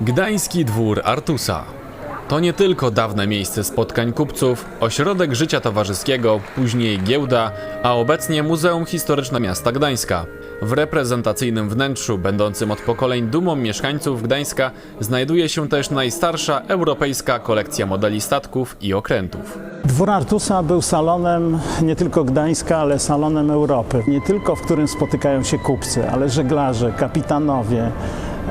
Gdański dwór Artusa. To nie tylko dawne miejsce spotkań kupców, ośrodek życia towarzyskiego, później giełda, a obecnie Muzeum Historyczne Miasta Gdańska. W reprezentacyjnym wnętrzu, będącym od pokoleń dumą mieszkańców Gdańska, znajduje się też najstarsza europejska kolekcja modeli statków i okrętów. Dwór Artusa był salonem nie tylko Gdańska, ale salonem Europy. Nie tylko w którym spotykają się kupcy, ale żeglarze, kapitanowie,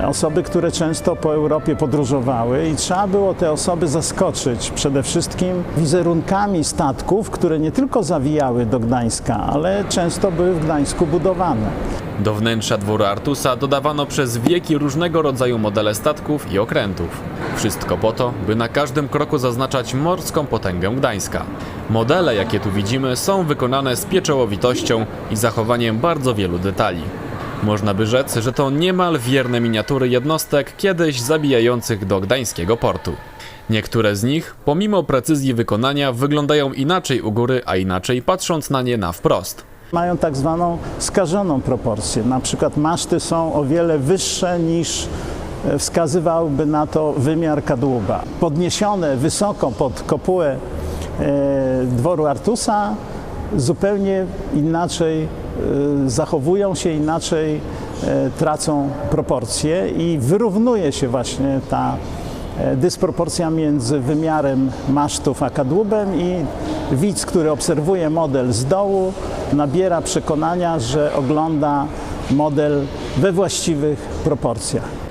osoby, które często po Europie podróżowały i trzeba było te osoby zaskoczyć przede wszystkim wizerunkami statków, które nie tylko zawijały do Gdańska, ale często były w Gdańsku budowane. Do wnętrza dworu Artusa dodawano przez wieki różnego rodzaju modele statków i okrętów. Wszystko po to, by na każdym kroku zaznaczać morską potęgę Gdańska. Modele, jakie tu widzimy, są wykonane z pieczołowitością i zachowaniem bardzo wielu detali. Można by rzec, że to niemal wierne miniatury jednostek kiedyś zabijających do gdańskiego portu. Niektóre z nich, pomimo precyzji wykonania, wyglądają inaczej u góry, a inaczej patrząc na nie na wprost. Mają tak zwaną skażoną proporcję. Na przykład maszty są o wiele wyższe niż e, wskazywałby na to wymiar kadłuba. Podniesione wysoko pod kopułę e, dworu Artusa zupełnie inaczej zachowują się, inaczej e, tracą proporcje i wyrównuje się właśnie ta e, dysproporcja między wymiarem masztów a kadłubem i widz, który obserwuje model z dołu, nabiera przekonania, że ogląda model we właściwych proporcjach.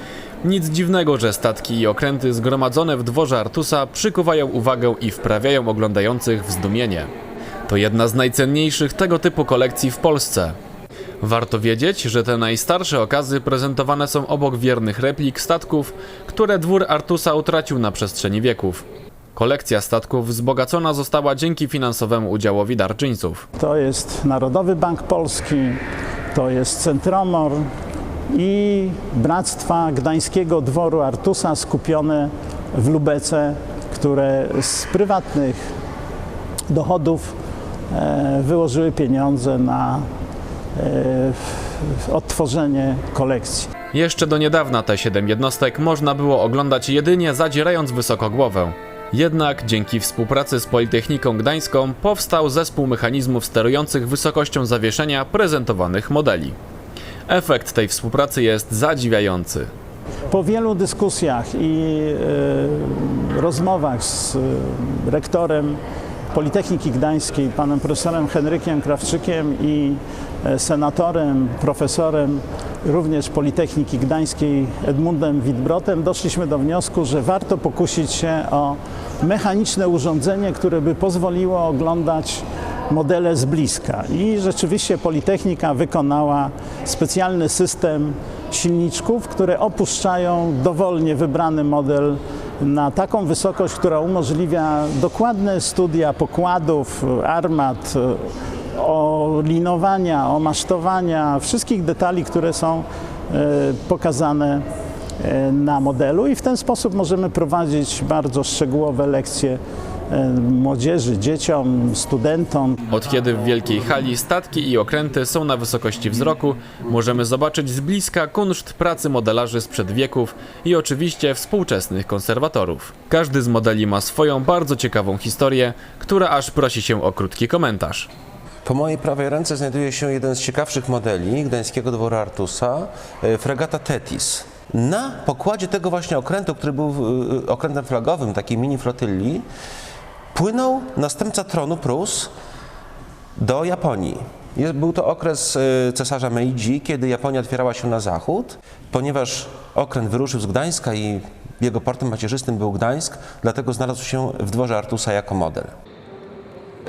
Nic dziwnego, że statki i okręty zgromadzone w dworze Artusa przykuwają uwagę i wprawiają oglądających w zdumienie. To jedna z najcenniejszych tego typu kolekcji w Polsce. Warto wiedzieć, że te najstarsze okazy prezentowane są obok wiernych replik statków, które dwór Artusa utracił na przestrzeni wieków. Kolekcja statków wzbogacona została dzięki finansowemu udziałowi darczyńców. To jest Narodowy Bank Polski, to jest Centromor i Bractwa Gdańskiego Dworu Artusa skupione w Lubece, które z prywatnych dochodów wyłożyły pieniądze na e, odtworzenie kolekcji. Jeszcze do niedawna te siedem jednostek można było oglądać jedynie zadzierając wysoko głowę. Jednak dzięki współpracy z Politechniką Gdańską powstał zespół mechanizmów sterujących wysokością zawieszenia prezentowanych modeli. Efekt tej współpracy jest zadziwiający. Po wielu dyskusjach i e, rozmowach z e, rektorem Politechniki Gdańskiej, panem profesorem Henrykiem Krawczykiem i e, senatorem, profesorem również Politechniki Gdańskiej Edmundem Witbrotem, doszliśmy do wniosku, że warto pokusić się o mechaniczne urządzenie, które by pozwoliło oglądać modele z bliska. I rzeczywiście Politechnika wykonała specjalny system silniczków, które opuszczają dowolnie wybrany model na taką wysokość, która umożliwia dokładne studia pokładów, armat, olinowania, omasztowania, wszystkich detali, które są e, pokazane e, na modelu i w ten sposób możemy prowadzić bardzo szczegółowe lekcje e, młodzieży, dzieciom, studentom. Od kiedy w wielkiej hali statki i okręty są na wysokości wzroku, możemy zobaczyć z bliska kunszt pracy modelarzy sprzed wieków i oczywiście współczesnych konserwatorów. Każdy z modeli ma swoją bardzo ciekawą historię, która aż prosi się o krótki komentarz. Po mojej prawej ręce znajduje się jeden z ciekawszych modeli gdańskiego dworu Artusa, e, fregata Tetis. Na pokładzie tego właśnie okrętu, który był e, okrętem flagowym, takiej mini flotyli, płynął następca tronu Prus do Japonii. Był to okres e, cesarza Meiji, kiedy Japonia otwierała się na zachód. Ponieważ okręt wyruszył z Gdańska i jego portem macierzystym był Gdańsk, dlatego znalazł się w dworze Artusa jako model.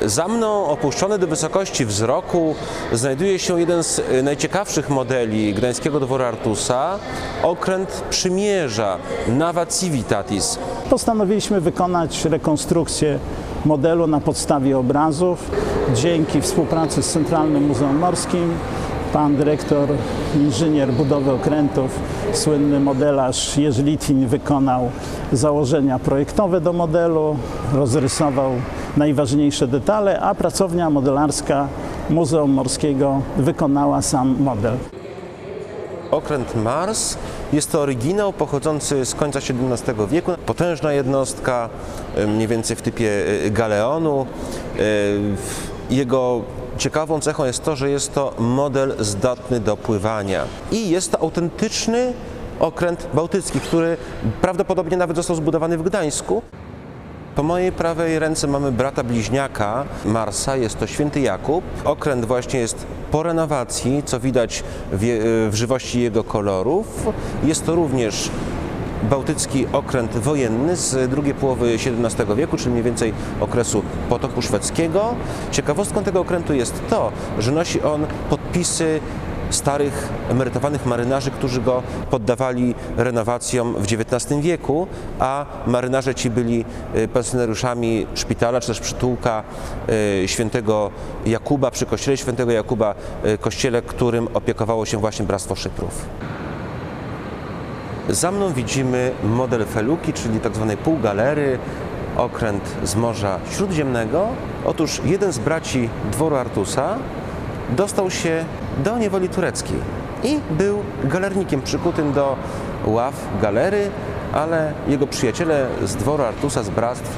Za mną, opuszczony do wysokości wzroku, znajduje się jeden z y, najciekawszych modeli gdańskiego dworu Artusa, okręt przymierza Nava Civitatis. Postanowiliśmy wykonać rekonstrukcję modelu na podstawie obrazów. Dzięki współpracy z Centralnym Muzeum Morskim pan dyrektor, inżynier budowy okrętów, słynny modelarz Jerzy Litwin wykonał założenia projektowe do modelu, rozrysował najważniejsze detale, a pracownia modelarska Muzeum Morskiego wykonała sam model. okręt Mars. Jest to oryginał pochodzący z końca XVII wieku. Potężna jednostka, y, mniej więcej w typie y, galeonu. Y, Jego ciekawą cechą jest to, że jest to model zdatny do pływania. I jest to autentyczny okręt bałtycki, który prawdopodobnie nawet został zbudowany w Gdańsku. Po mojej prawej ręce mamy brata bliźniaka Marsa, jest to święty Jakub. Okręt właśnie jest po renowacji, co widać w, w żywości jego kolorów. Jest to również bałtycki okręt wojenny z drugiej połowy XVII wieku, czyli mniej więcej okresu potopu szwedzkiego. Ciekawostką tego okrętu jest to, że nosi on podpisy starych emerytowanych marynarzy, którzy go poddawali renowacjom w XIX wieku, a marynarze ci byli y, pensjonariuszami szpitala czy też przytułka y, świętego Jakuba przy kościele świętego Jakuba, y, kościele, którym opiekowało się właśnie Bractwo Szyprów. Za mną widzimy model feluki, czyli tak zwanej półgalery, okręt z Morza Śródziemnego. Otóż jeden z braci dworu Artusa dostał się do niewoli tureckiej i był galernikiem przykutym do ław galery, ale jego przyjaciele z dworu Artusa, z bractw,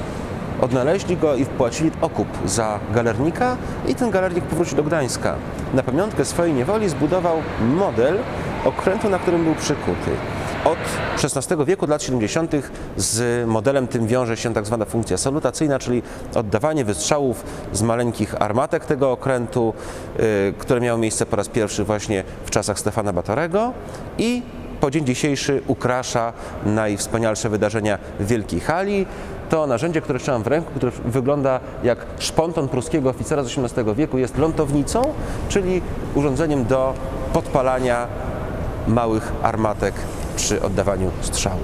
odnaleźli go i wpłacili okup za galernika i ten galernik powrócił do Gdańska. Na pamiątkę swojej niewoli zbudował model okrętu, na którym był przykuty. Od XVI wieku, lat 70. z modelem tym wiąże się tak zwana funkcja salutacyjna, czyli oddawanie wystrzałów z maleńkich armatek tego okrętu, y, które miało miejsce po raz pierwszy właśnie w czasach Stefana Batorego i po dzień dzisiejszy ukrasza najwspanialsze wydarzenia w Wielkiej Hali. To narzędzie, które trzymam w ręku, które wygląda jak szponton pruskiego oficera z XVIII wieku, jest lątownicą, czyli urządzeniem do podpalania małych armatek przy oddawaniu strzału.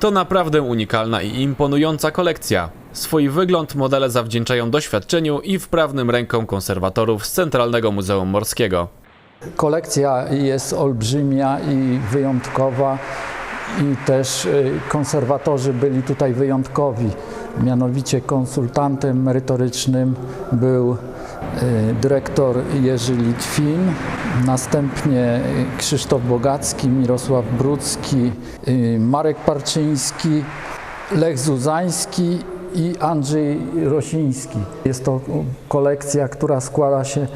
To naprawdę unikalna i imponująca kolekcja. Swój wygląd modele zawdzięczają doświadczeniu i wprawnym rękom konserwatorów z Centralnego Muzeum Morskiego. Kolekcja jest olbrzymia i wyjątkowa i też y, konserwatorzy byli tutaj wyjątkowi. Mianowicie konsultantem merytorycznym był y, dyrektor Jerzy Litwin, następnie y, Krzysztof Bogacki, Mirosław Brudzki, y, Marek Parczyński, Lech Zuzański i Andrzej Rosiński. Jest to kolekcja, która składa się y,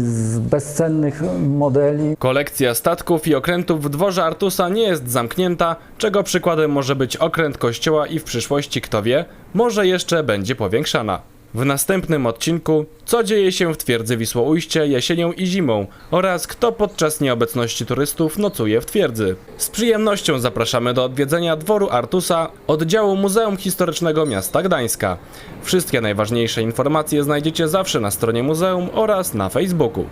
z bezcennych modeli. Kolekcja statków i okrętów w dworze Artusa nie jest zamknięta, czego przykładem może być okręt kościoła i w przyszłości, kto wie, może jeszcze będzie powiększana. W następnym odcinku, co dzieje się w twierdzy Wisłoujście jesienią i zimą oraz kto podczas nieobecności turystów nocuje w twierdzy. Z przyjemnością zapraszamy do odwiedzenia dworu Artusa, oddziału Muzeum Historycznego Miasta Gdańska. Wszystkie najważniejsze informacje znajdziecie zawsze na stronie muzeum oraz na Facebooku.